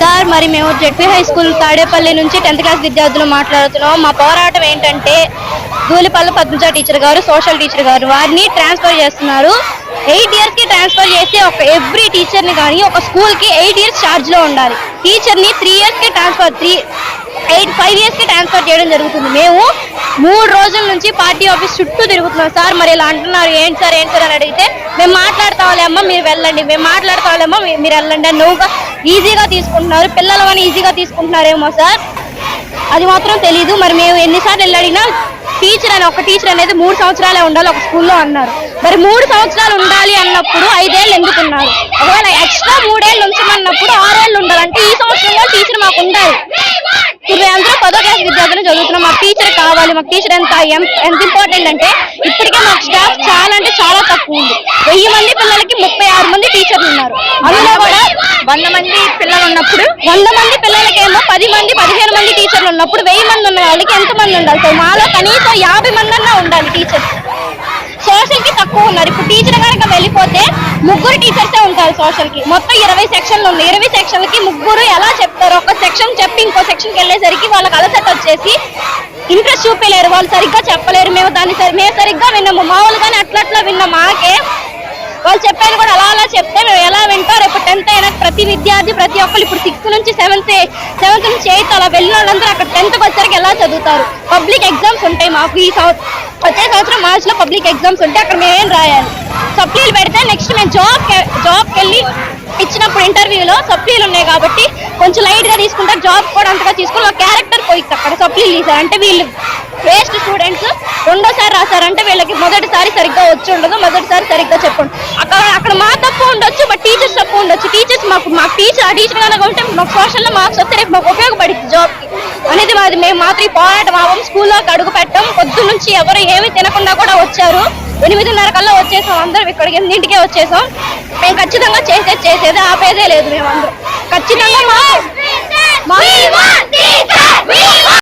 Sir మరి మేము ZP high school Tadepalli నుంచి టెన్త్ క్లాస్ విద్యార్థులు మాట్లాడుతున్నాం. మా పోరాటం ఏంటంటే ధూళిపల్లి పద్మజ టీచర్ గారు సోషల్ టీచర్ గారు వారిని ట్రాన్స్ఫర్ చేస్తున్నారు. ఎయిట్ ఇయర్స్కి ట్రాన్స్ఫర్ చేసి ఒక ఎవ్రీ టీచర్ని కానీ ఒక స్కూల్కి ఎయిట్ ఇయర్స్ ఛార్జ్లో ఉండాలి. టీచర్ని త్రీ ఇయర్స్కి ట్రాన్స్ఫర్ త్రీ ఎయిట్ ఫైవ్ ఇయర్స్కి ట్రాన్స్ఫర్ చేయడం జరుగుతుంది. మేము మూడు రోజుల నుంచి పార్టీ ఆఫీస్ చుట్టూ తిరుగుతున్నాం. సార్ మరి ఇలా అంటున్నారు. ఏంటి సార్ ఏంటి సార్ అని అడిగితే మేము మాట్లాడతాంలేమ్మా మీరు వెళ్ళండి. మేము మాట్లాడతాంలేమ్మా మీ- మీరు వెళ్ళండి అని నువ్వుగా ఈజీగా తీసుకుంటున్నారు. పిల్లలు అని ఈజీగా తీసుకుంటున్నారేమో సార్. అది మాత్రం తెలీదు. మరి మేము ఎన్నిసార్లు వెళ్ళి అడిగినా టీచర్ అని ఒక టీచర్ అనేది మూడు సంవత్సరాలే ఉండాలి ఒక స్కూల్లో అన్నారు. మరి మూడు సంవత్సరాలు ఉండాలి అన్నప్పుడు ఐదేళ్ళు ఎందుకున్నారు? ఒకవేళ ఎక్స్ట్రా మూడేళ్ళు ఉంచమన్నప్పుడు ఆరేళ్ళు ఉండాలంటే ఈ సంవత్సరంలో టీచర్ మాకు ఉండాలి. ఇప్పుడు అందరూ పదో క్లాస్ విద్యార్థులు చదువుతున్నాం. మాకు టీచర్ కావాలి మాకు టీచర్ ఎంత ఎంత ఇంపార్టెంట్ అంటే ఇప్పటికే మాకు స్టాఫ్ చాలా తక్కువ ఉంది వెయ్యి మంది పిల్లలకి ముప్పై ఆరు మంది టీచర్లు ఉన్నారు అందులో కూడా వంద మంది పిల్లలు ఉన్నప్పుడు వంద మంది పిల్లలకేమో పది మంది పదిహేను మంది టీచర్లు ఉన్నప్పుడు వెయ్యి మంది ఉన్న వాళ్ళకి ఎంత మంది ఉండాలి? సో మాలో కనీసం యాభై మంది అన్నా ఉండాలి టీచర్స్. సోషల్కి తక్కువ ఉన్నారు. ఇప్పుడు టీచర్ కనుక వెళ్ళిపోతే ముగ్గురు టీచర్సే ఉంటారు సోషల్కి. మొత్తం ఇరవై సెక్షన్లు ఉన్నాయి. ఇరవై సెక్షన్లకి ముగ్గురు ఎలా చెప్తారు? ఒక సెక్షన్ చెప్పి ఇంకో సెక్షన్కి వెళ్ళేసరికి వాళ్ళకి అలసట వచ్చేసి ఇంట్రెస్ట్ చూపించలేరు వాళ్ళు సరిగ్గా చెప్పలేరు. మేము దాన్ని సరి మేము సరిగ్గా విన్నాము. మామూలుగానే అట్లా అట్లా విన్న. మాకే వాళ్ళు చెప్పాను కూడా అలా అలా చెప్తారు మేము ఎలా వింటాం రేపు టెన్త్ అయినా ప్రతి విద్యార్థి ప్రతి ఒక్కరు ఇప్పుడు సిక్స్త్ నుంచి సెవెంత్ సెవెంత్ నుంచి ఎయిత్ అలా వెళ్ళిన వాళ్ళందరూ అక్కడ టెన్త్ వచ్చరికి ఎలా చదువుతారు? పబ్లిక్ ఎగ్జామ్స్ ఉంటాయి మాకు ఈ సంవత్సరం వచ్చే సంవత్సరం మార్చిలో పబ్లిక్ ఎగ్జామ్స్ ఉంటాయి అక్కడ మేము ఏం రాయాలి? సప్లీలు పెడితే నెక్స్ట్ మేము జాబ్ జాబ్కి వెళ్ళి ఇచ్చినప్పుడు ఇంటర్వ్యూలో సప్లీలు ఉన్నాయి కాబట్టి కొంచెం లైట్గా తీసుకుంటారు జాబ్ కూడా అంతగా తీసుకుని ఒక క్యారెక్టర్ పోయిద్ది అక్కడ సప్లీలు తీసారు అంటే వీళ్ళు వేస్ట్ స్టూడెంట్స్ రెండోసారి రాశారంటే వీళ్ళకి మొదటిసారి సరిగ్గా వచ్చి ఉండదు మొదటిసారి సరిగ్గా చెప్పండి అక్కడ అక్కడ మా తప్పు ఉండొచ్చు బట్ టీచర్స్ తప్పు ఉండొచ్చు టీచర్స్ మాకు అడిషనల్గా ఉంటే మాకు పోర్షన్లో మార్క్స్ వస్తే రేపు మాకు ఉపయోగపడింది జాబ్కి అనేది మాది మేము మాత్రం ఈ పోరాటం అవ్వం స్కూల్లోకి అడుగు పెట్టాం. పొద్దు నుంచి ఎవరు ఏమీ తినకుండా కూడా వచ్చారు. ఎనిమిదిన్నర కల్లా వచ్చేసాం అందరం ఇక్కడికి ఎనిమిదింటికే వచ్చేసాం. మేము ఖచ్చితంగా చేసేది చేసేది ఆపేదే లేదు మేమందరం. ఖచ్చితంగా మా మా